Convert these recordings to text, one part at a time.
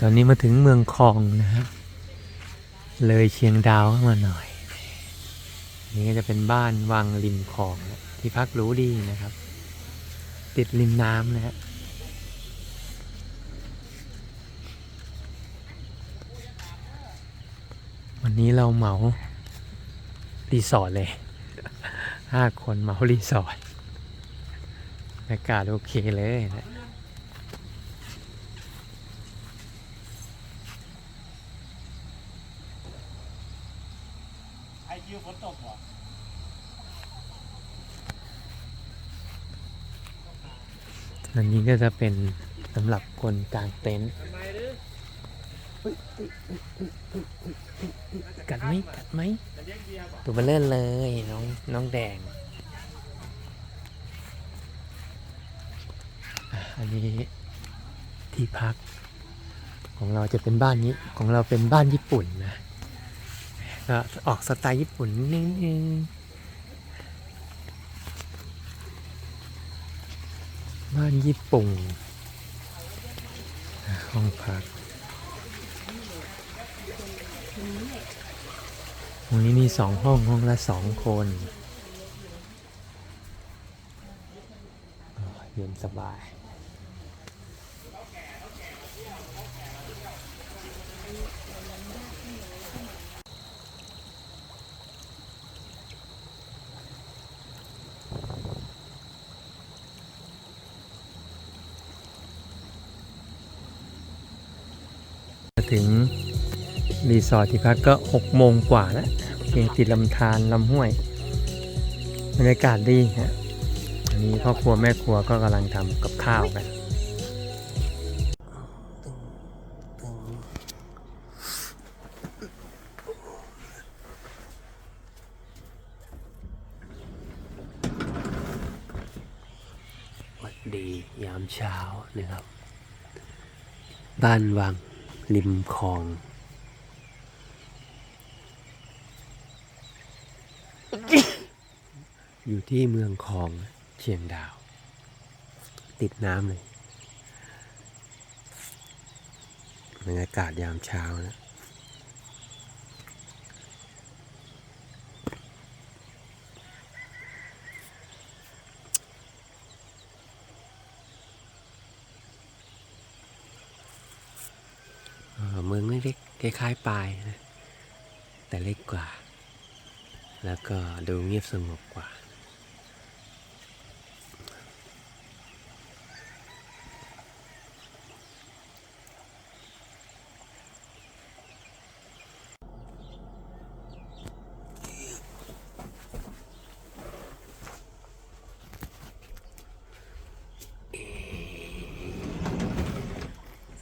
ตอนนี้มาถึงเมืองคองนะครับเลยเชียงดาวเข้ามาหน่อย นี่ก็จะเป็นบ้านวังริมคลองนะที่พักรู้ดีนะครับ ติดริมน้ำนะฮะวันนี้เราเหมารีสอร์ทเลยห้าคนเหมารีสอร์ทบรรยากาศโอเคเลยนะ ไอคิวฝนตกเหรอ อันนี้ก็จะเป็นสำหรับคนกลางเต็นท์กัดไหมกัดไหมตัวมาเล่นเลยน้องน้องแดง อันนี้ที่พัก ของเราจะเป็นบ้านนี้ของเราเป็นบ้านญี่ปุ่นนะก็ออกสไตล์ญี่ปุ่นนิดนึง บ้านญี่ปุ่นห้องพักตรงนี้มีสองห้องห้องละสองคนเย็นสบาย มา ถึงรีสอร์ทที่พักก็หกโมงกว่าแล้วโอเคติดลำธารลำห้วยบรรยากาศดีฮะอันนี้พ่อครัวแม่ครัวก็กำลังทำกับข้าวกันวัดดียามเช้านะครับ บ้านวัง ริมคลอง อยู่ที่เมืองคลองเชียงดาว ติดน้ำเลยบรรยากาศยามเช้านะ เอ่อเมืองเล็กๆ คล้ายๆปลายนะแต่เล็กกว่า แล้วก็ดูเงียบสงบกว่า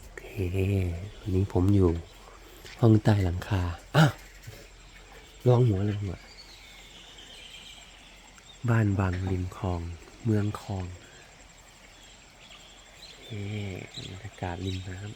โอเค วันนี้ผมอยู่ ห้องใต้หลังคาอ้าวลองหัวเลยหัวบ้านบางริมคลอง เมืองคลองเฮ้บรรยากาศริมน้ำ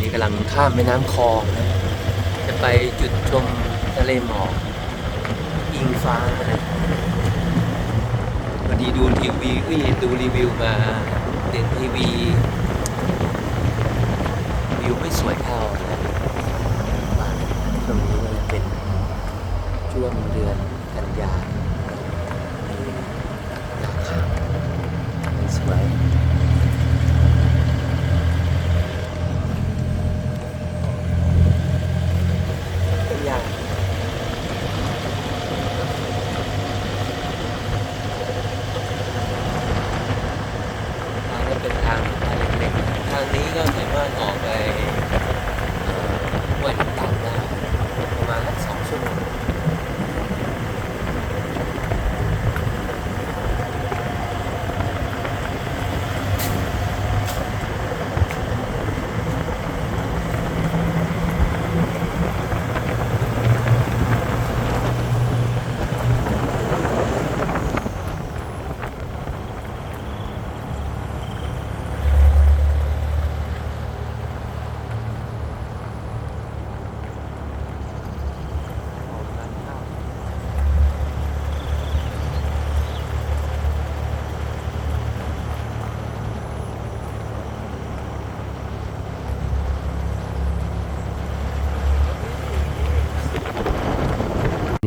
นี้กำลังข้ามแม่น้ำคลองนะจะไปจุดชมทะเลหมอกอิงฟ้านะพอดีดูทีวีก็เห็นดูรีวิวมาเด่นทีวีวิวไม่สวยเท่านะว่าช่วงนี้เป็นช่วงเดือนกันยามีดาวขาวสวย เป็นอย่างทางนี้เป็นทางทางเล็กๆทางนี้ก็สามารถออกไปเอ่อห้วยน้ำตาลได้ประมาณสักสองชั่วโมงออกทางเข้า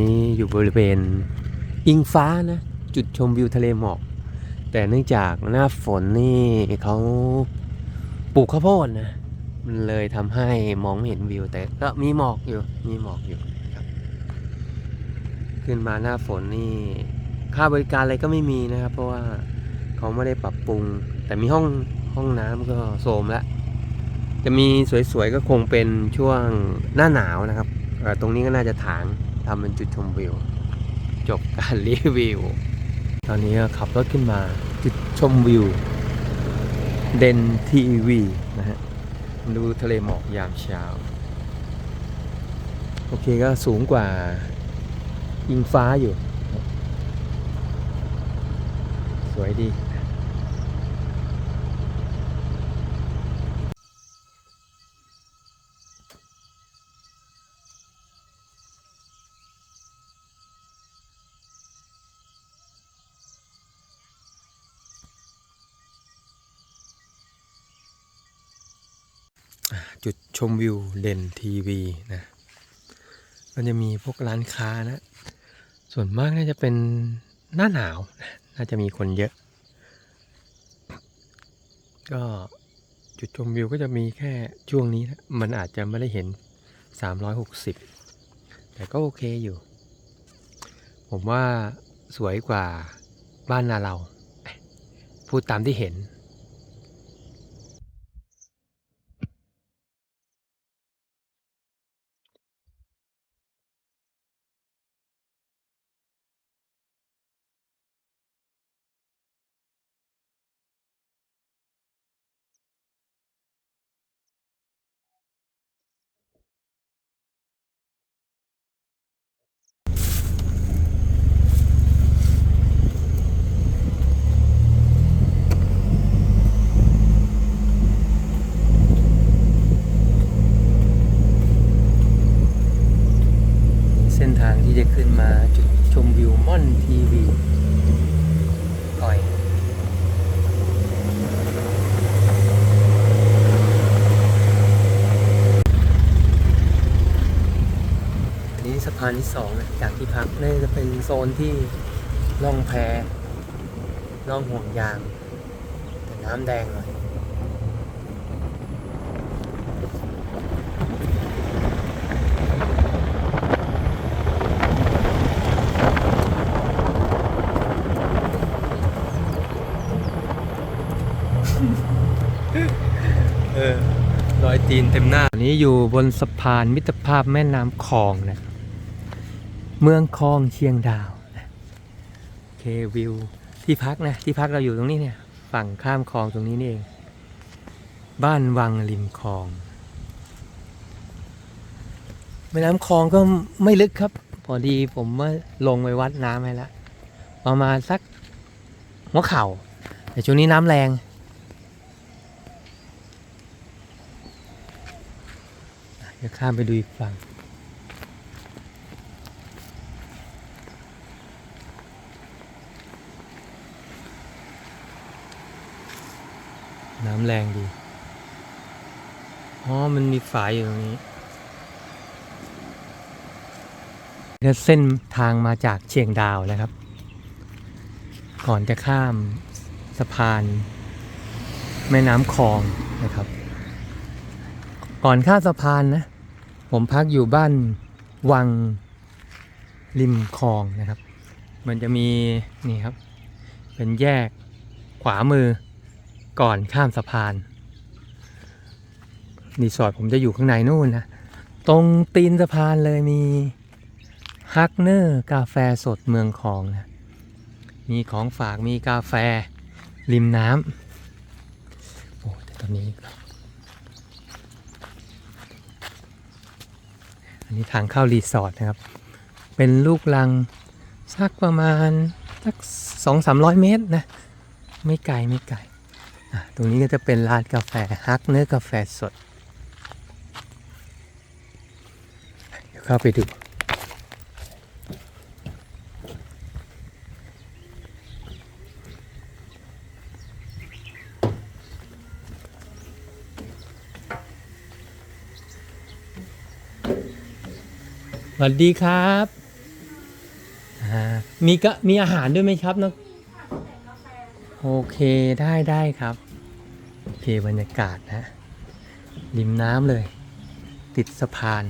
นี่อยู่ บริเวณอิงฟ้านะ จุดชมวิวทะเลหมอก แต่เนื่องจากหน้าฝนนี่เขาปลูกข้าวโพดนะ มันเลยทำให้มองไม่เห็นวิว แต่ก็มีหมอกอยู่ มีหมอกอยู่ครับ ขึ้นมาหน้าฝนนี่ ค่าบริการอะไรก็ไม่มีนะครับ เพราะว่าเขาไม่ได้ปรับปรุง แต่มีห้องห้องน้ำก็โทรมแล้วจะมีสวยๆก็คงเป็นช่วงหน้าหนาวนะครับตรงนี้ก็น่าจะถาง ทำเป็นจุดชมวิว จบการรีวิว ตอนนี้ขับรถขึ้นมาจุดชมวิว เดนทีวีนะฮะ ดูทะเลหมอกยามเช้า โอเคก็สูงกว่าอิงฟ้าอยู่ สวยดี จุดชมวิวเด่นทีวีนะก็จะมีพวกร้านค้านะ ส่วนมากน่าจะเป็นหน้าหนาวนะน่าจะมีคนเยอะ ก็จุดชมวิวก็จะมีแค่ช่วงนี้นะมันอาจจะไม่ได้เห็น 360 แต่ก็โอเคอยู่ ผมว่าสวยกว่าบ้านนาเรา พูดตามที่เห็น เส้นทางที่จะขึ้นมาจุดชมวิวม่อนทีวีก่อย อันนี้สะพาน ที่สองนะจากที่พักน่าจะเป็นโซนที่ล่องแพล่องห่วงยาง แต่น้ำแดงหน่อยเออรอยตีนเต็มหน้าอันนี้อยู่บนสะพานมิตรภาพแม่น้ำคลองนะ เมืองคลองเชียงดาวนะโอเควิวที่พักนะที่พักเราอยู่ตรงนี้เนี่ย ฝั่งข้ามคลองตรงนี้นี่เอง บ้านวังริมคลองแม่น้ำคลองก็ไม่ลึกครับ พอดีผมว่าลงไปวัดน้ำให้แล้วประมาณสักหัวเข่า แต่ช่วงนี้น้ำแรงเดี๋ยวข้ามไปดูอีกฝั่ง น้ำแรงดี อ๋อ มันมีฝายอยู่ตรงนี้แล้วเส้นทางมาจากเชียงดาวนะครับ ก่อนจะข้ามสะพาน แม่น้ำคลองนะครับ ก่อนข้ามสะพานนะ ผมพักอยู่บ้านวังริมคลองนะครับ มันจะมีนี่ครับ เป็นแยกขวามือ ก่อนข้ามสะพานรีสอร์ทผมจะอยู่ข้างในนู่นนะ ตรงตีนสะพานเลยมีฮักเนอร์กาแฟสดเมืองคลองนะ มีของฝากมีกาแฟริมน้ำโอ้แต่ตอนนี้ อันนี้ทางเข้ารีสอร์ทนะครับ เป็นลูกลังสักประมาณสักสองสามร้อยเมตรนะ ไม่ไกลไม่ไกล ตรงนี้ก็จะเป็นร้านกาแฟฮักเนื้อกาแฟสดเดี๋ยวเข้าไปดูสวัสดีครับ มีก็มีอาหารด้วยไหมครับน้อง โอเคได้ได้ครับโอเคบรรยากาศนะริมน้ำเลย ติดสะพาน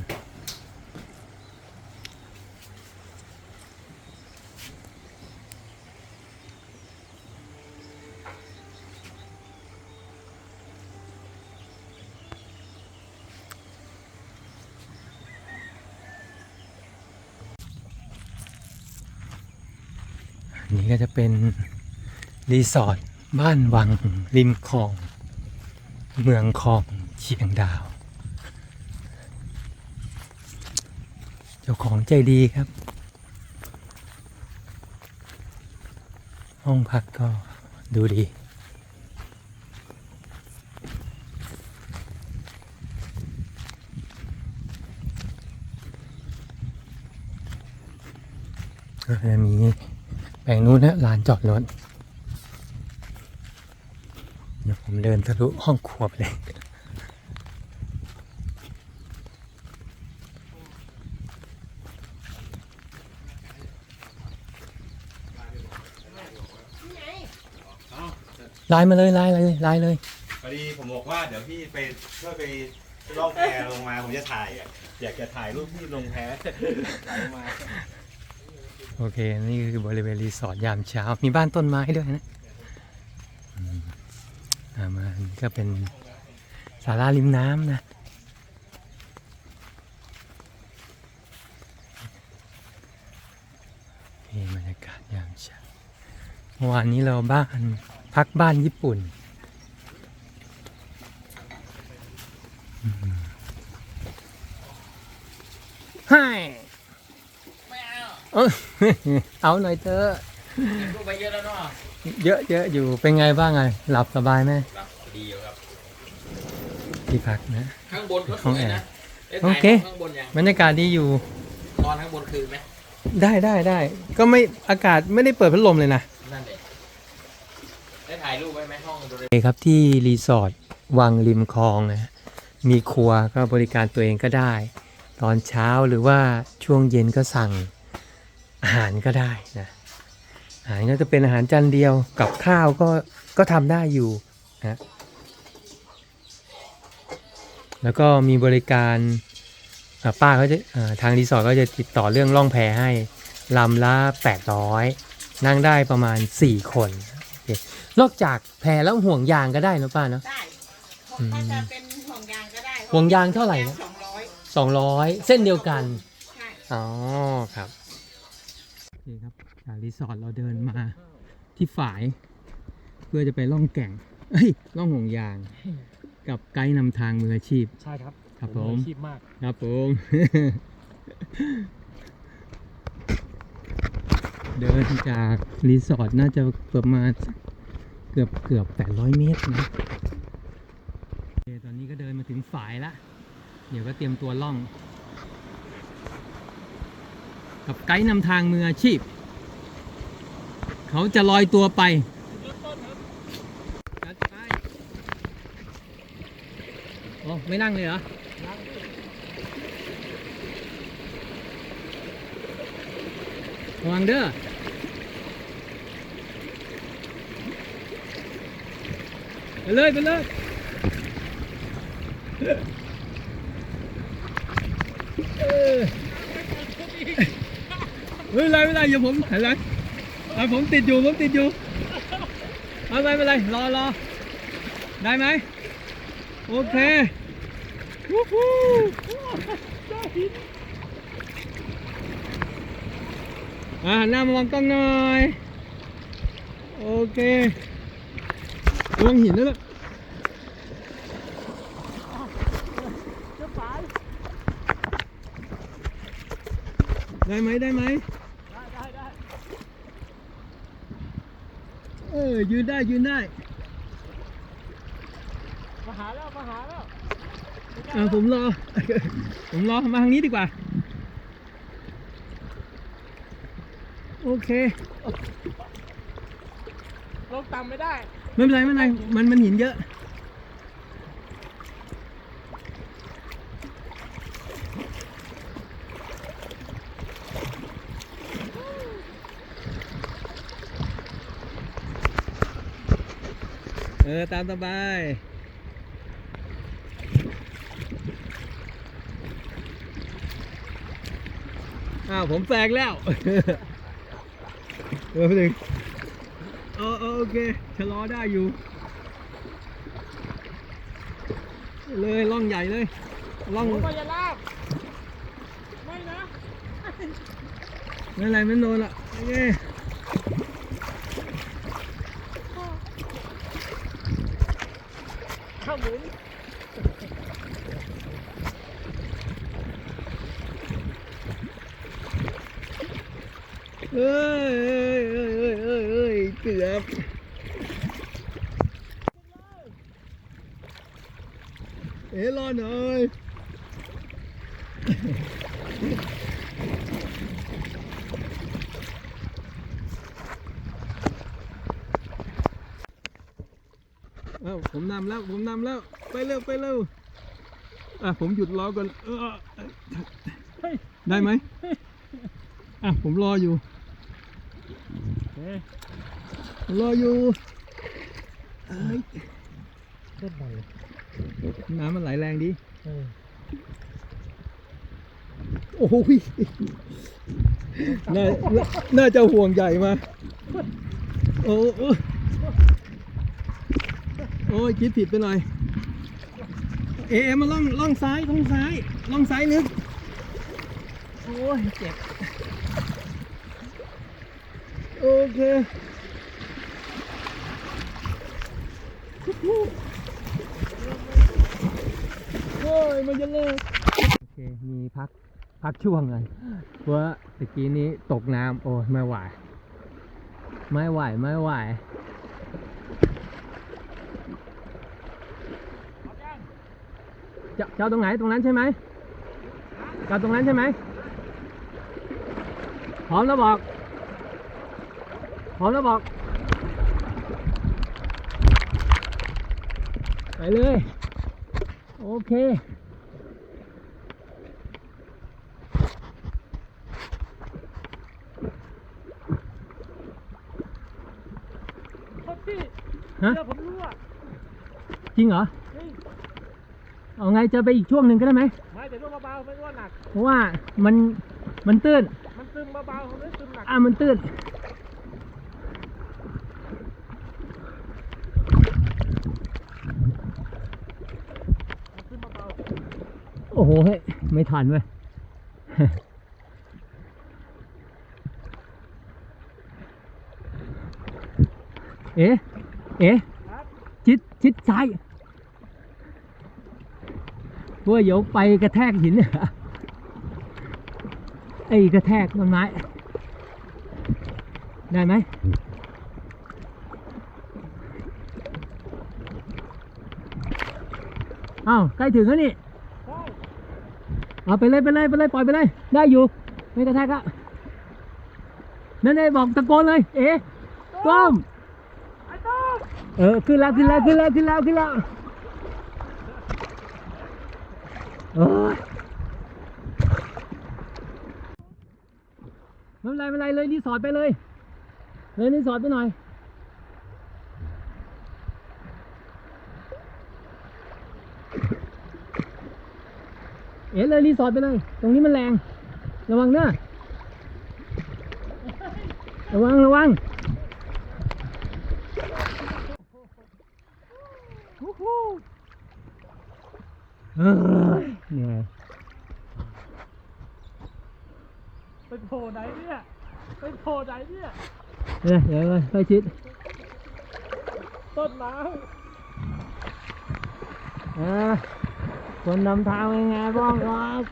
อันนี้ก็จะเป็น รีสอร์ทบ้านวังริมคลอง เมืองคลองเชียงดาว เจ้าของใจดีครับ ห้องพักก็ดูดีก็จะมีแปลงนู้นนะลานจอดรถ เดี๋ยวผมเดินทะลุห้องครัวไปเลยไลน์มาเลยไลน์เลยไลน์เลย พอดีผมบอกว่าเดี๋ยวพี่ไปช่วยไปล่องแพลงมาผมจะถ่ายอะอยากจะถ่ายรูปพี่ลงแพถ่ายลงมา โอเค นี่คือบริเวณรีสอร์ทยามเช้า มีบ้านต้นไม้ด้วยนะอืมอ่ามาอันนี้ ก็เป็นศาลาริมน้ำนะนี่บรรยากาศยามเช้าเมื่อวานนี้เราบ้านพักบ้านญี่ปุ่นอืมให้ไม่เอาเอ้ยเอาหน่อยเถอะพูดไปเยอะแล้วเนาะเยอะเยอะอยู่เป็นไงบ้างไงหลับสบายไหมรับ ดีอยู่ครับ ที่พักนะ ข้างบนก็สห้องวยแอร์นะได้โอถ่ายเค ข้างบนยังบรรยากาศดีอยู่ นอนข้างบนคืนไหมได้ได้ได้ ก็ไม่อากาศไม่ได้เปิดพัดลมเลยนะ นั่นเองได้ถ่ายรูปไว้ไหมห้องดูเลยโอเคครับที่รีสอร์ทวังริมคลองนะมีครัวก็บริการตัวเองก็ได้ ตอนเช้าหรือว่าช่วงเย็นก็สั่งอาหารก็ได้นะอาหารก็จะเป็นอาหารจานเดียวกับข้าวก็ก็ทำได้อยู่นะ แล้วก็มีบริการอ่าป้าเขาจะอ่าทางรีสอร์ทก็จะติดต่อเรื่องล่องแพให้ลำละ800 นั่งได้ประมาณ 4 คนโอเคนอกจากแพแล้วห่วงยางก็ได้นะป้าเนาะได้อืมถ้าจะเป็นห่วงยางก็ได้ห่วงยางเท่าไหร่นะสองร้อย200เส้นเดียวกันใช่อ๋อครับโอเคครับจากรีสอร์ทเราเดินมาที่ฝาย เพื่อจะไปล่องแก่งเอ้ยล่องห่วงยาง กับไกด์นำทางมืออาชีพ ใช่ครับครับผม อาชีพมาก ครับผม เดินจากรีสอร์ทน่าจะประมาณสักเกือบเกือบ800 เมตรนะโอเคตอนนี้ก็เดินมาถึงฝายละ เดี๋ยวก็เตรียมตัวล่อง กับไกด์นำทางมืออาชีพ เขาจะลอยตัวไปจัดไปโอ้ ไม่นั่งเลยเหรอระวังเด้อไปเลยไปเลยเออไม่เป็นไรไม่เป็นไรอย่าผมหันหลังเอาผมติดอยู่ผมติดอยู่เอาไปไม่เป็นไรรอรอได้ไหมโอเค อ่าหน้ามามองกล้องหน่อย โอเคระวังหินด้วยนะได้ไหมได้ไหมได้ได้ได้เออยืนได้ยืนได้ มาหาแล้ว มาหาแล้ว อ่าผมรอ ผมรอมาทางนี้ดีกว่า โอเค ลงต่ำไม่ได้ ไม่เป็นไรไม่เป็นไร มันมันหินเยอะ เออ ตามสบาย อ้าวผมแซงแล้ว เออไปถึงเออเออโอเคชะลอได้อยู่ เลยล่องใหญ่เลยล่องผมมาอย่าลากไม่นะ ไม่เป็นไรไม่โดนละโอเค ข้าหมุน เอ้ยเอ้ยเอ้ยเอ้ยเอ้ยเกือบเอ๋รอหน่อยเอ้าผมนำแล้ว ผมนำแล้ว ไปเร็ว ไปเร็ว อะ ผมหยุดรอก่อนเออได้ไหมอะ ผมรออยู่ รออยู่เอ้ยโคตรบ่อยน้ำมันไหลแรงดีโอ้ยน่าน่าน่าจะห่วงใหญ่มาโอ้โอ้โอ้ยคิดผิดไปหน่อย เอะเอะมาล่องล่องซ้ายล่องซ้ายล่องซ้ายลึกโอ้ยเจ็บ โอเคโอ้ยมันจะเลิกโอเค มีพักพักช่วงเลยเพราะตะกี้นี้ตกน้ำโอ้ยไม่ไหว ไม่ไหว ไม่ไหวจะจะเอาตรงไหนตรงนั้นใช่ไหมเจะเอาตรงนั้นใช่ไหมพร้อมแล้วบอก พร้อมแล้วบอก ไปเลย โอเคโคตรพี่ฮะเดี๋ยวผมรั่วจริงเหรอ นี่เอาไงจะไปอีกช่วงหนึ่งก็ได้ไหม ไม่แต่รั่วเบาๆไม่รั่วหนัก เพราะว่ามันมันตื้น มันซึมเบาๆมันไม่ซึมหนัก อะมันตื้นมันซึมเบา โอ้โหเฮ้ยไม่ทันเว้ยเอ๊ะ เอ๊ะชิดชิดซ้ายเพราะว่าเดี๋ยวไปกระแทกหินไอ้กระแทกต้นไม้ ได้ไหมอ้าวใกล้ถึงแล้วนี่ เอาไปเลยไปเลยไปเลยปล่อยไปเลย ได้อยู่ ไม่กระแทกอะนั่นเลยบอกตะโกนเลย เอ๊ะก้มเออขึ้นแล้วขึ้นแล้วขึ้นแล้วขึ้นแล้วขึ้นแล้วโอ้ยไม่เป็นไรไม่เป็นไรเลยรีสอร์ทไปเลย เลยรีสอร์ทไปหน่อย เอ๋เลยรีสอร์ทไปเลย ตรงนี้มันแรง ระวังเนอะระวังระวังเอ้ยเหนื่อยไปโผล่ไหนเนี่ยไปโผล่ไหนเนี่ยเดี๋ยวเดี๋ยวเลยไปชิดต้นน้อ่า คนนำทางเป็นไงบ้างครับ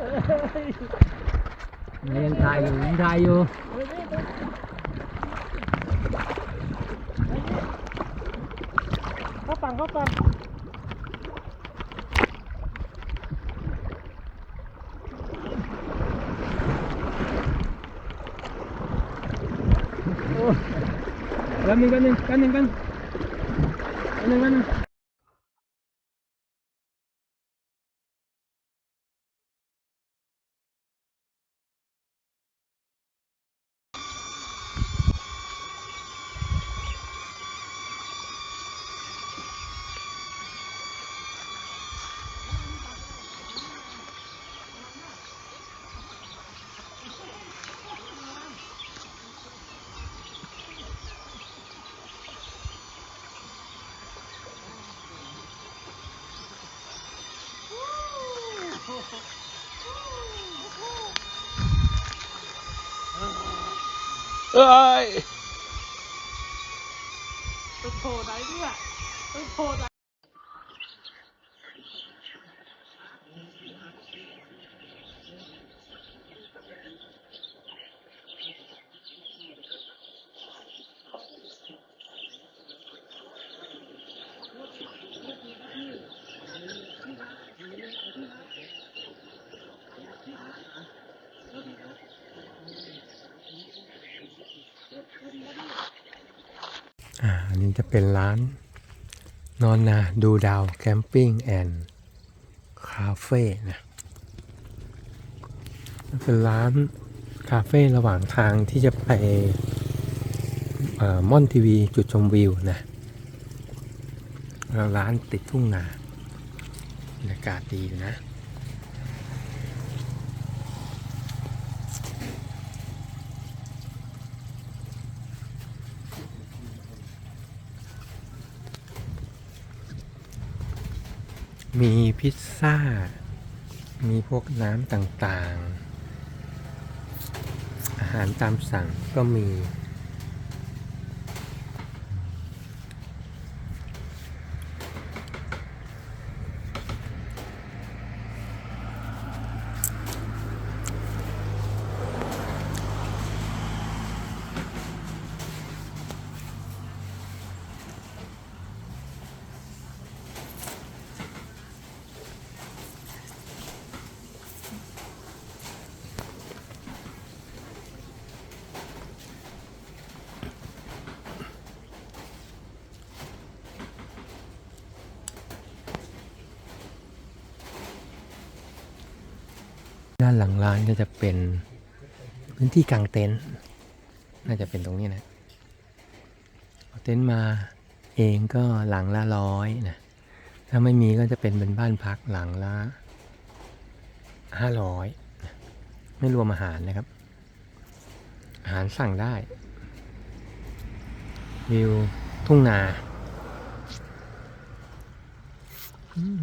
ยังถ่ายอยู่ยังถ่ายอยู่เข้าฝั่งเข้าฝั่งกันหนึ่งกันหนึ่งกันหนึ่งกันกันหนึ่งกันหนึ่ง เอ้ย ไปโผล่ไหนเนี่ยไปโผล่ไหน จะเป็นร้าน นอนนาดูดาวแคมปิ้งแอนด์คาเฟ่นะเป็นร้านคาเฟ่ระหว่างทางที่จะไปม่อนทีวีจุดชมวิวนะแล้วร้านติดทุ่งนาบรรยากาศดีอยู่นะ มีพิซซ่า มีพวกน้ำต่างๆ อาหารตามสั่งก็มี ด้านหลังร้านก็จะเป็นพื้นที่กางเต็นท์น่าจะเป็นตรงนี้นะเอาเต็นท์มาเองก็หลังละร้อยนะถ้าไม่มีก็จะเป็นเป็นบ้านพักหลังละห้าร้อยไม่รวมอาหารนะครับ อาหารสั่งได้ วิวทุ่งนาอืม